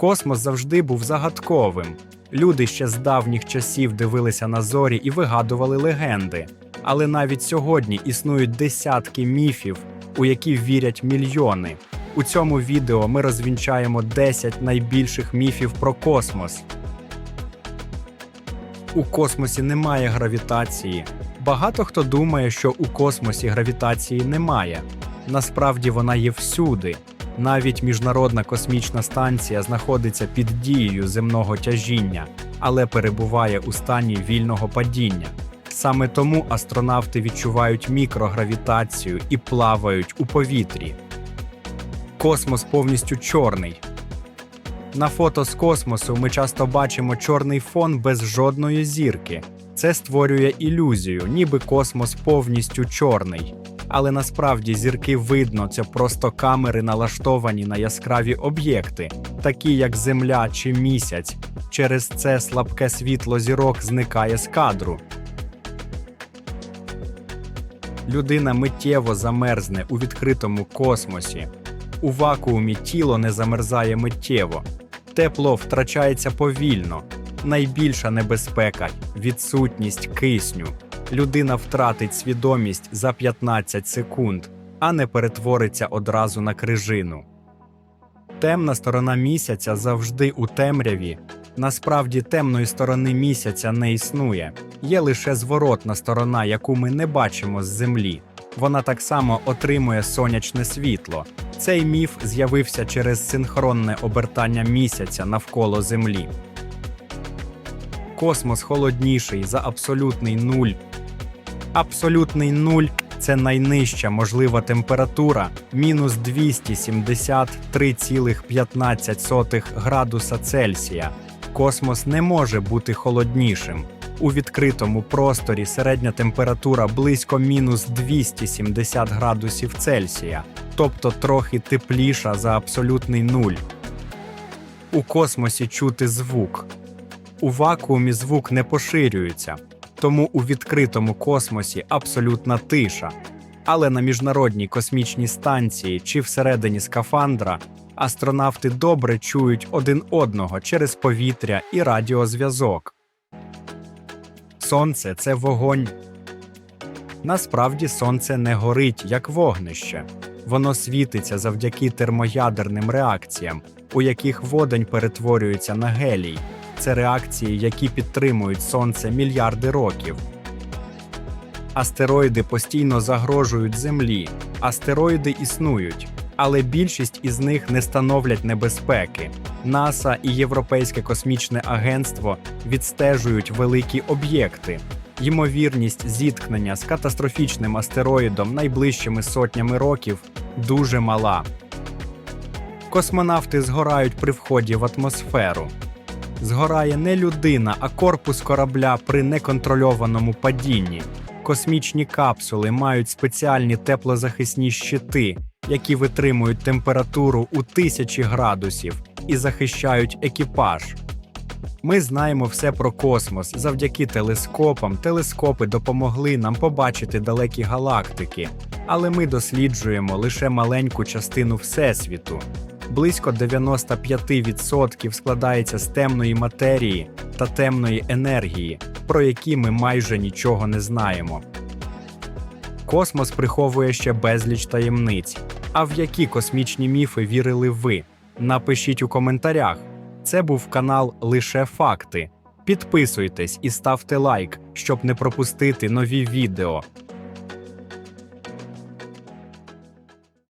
Космос завжди був загадковим. Люди ще з давніх часів дивилися на зорі і вигадували легенди. Але навіть сьогодні існують десятки міфів, у які вірять мільйони. У цьому відео ми розвінчаємо 10 найбільших міфів про космос. У космосі немає гравітації. Багато хто думає, що у космосі гравітації немає. Насправді вона є всюди. Навіть міжнародна космічна станція знаходиться під дією земного тяжіння, але перебуває у стані вільного падіння. Саме тому астронавти відчувають мікрогравітацію і плавають у повітрі. Космос повністю чорний. На фото з космосу ми часто бачимо чорний фон без жодної зірки. Це створює ілюзію, ніби космос повністю чорний. Але насправді зірки видно, це просто камери налаштовані на яскраві об'єкти, такі як Земля чи місяць. Через це слабке світло зірок зникає з кадру. Людина миттєво замерзне у відкритому космосі. У вакуумі тіло не замерзає миттєво. Тепло втрачається повільно. Найбільша небезпека відсутність кисню. Людина втратить свідомість за 15 секунд, а не перетвориться одразу на крижину. Темна сторона місяця завжди у темряві. Насправді темної сторони місяця не існує. Є лише зворотна сторона, яку ми не бачимо з землі. Вона так само отримує сонячне світло. Цей міф з'явився через синхронне обертання місяця навколо Землі. Космос холодніший за абсолютний нуль. Абсолютний нуль це найнижча можлива температура мінус 273,15 градуса Цельсія. Космос не може бути холоднішим. У відкритому просторі середня температура близько мінус 270 градусів Цельсія, тобто трохи тепліша за абсолютний нуль. У космосі чути звук. У вакуумі звук не поширюється, тому у відкритому космосі абсолютна тиша. Але на міжнародній космічній станції чи всередині скафандра астронавти добре чують один одного через повітря і радіозв'язок. Сонце це вогонь. Насправді сонце не горить як вогнище. Воно світиться завдяки термоядерним реакціям, у яких водень перетворюється на гелій. Це реакції, які підтримують сонце мільярди років. Астероїди постійно загрожують Землі. Астероїди існують, але більшість із них не становлять небезпеки. НАСА і Європейське космічне агентство відстежують великі об'єкти. Ймовірність зіткнення з катастрофічним астероїдом найближчими сотнями років дуже мала. Космонавти згорають при вході в атмосферу. Згорає не людина, а корпус корабля при неконтрольованому падінні. Космічні капсули мають спеціальні теплозахисні щити, які витримують температуру у тисячі градусів і захищають екіпаж. Ми знаємо все про космос завдяки телескопам. Телескопи допомогли нам побачити далекі галактики, але ми досліджуємо лише маленьку частину Всесвіту. Близько 95% складається з темної матерії та темної енергії, про які ми майже нічого не знаємо. Космос приховує ще безліч таємниць. А в які космічні міфи вірили ви? Напишіть у коментарях. Це був канал Лише Факти. Підписуйтесь і ставте лайк, щоб не пропустити нові відео.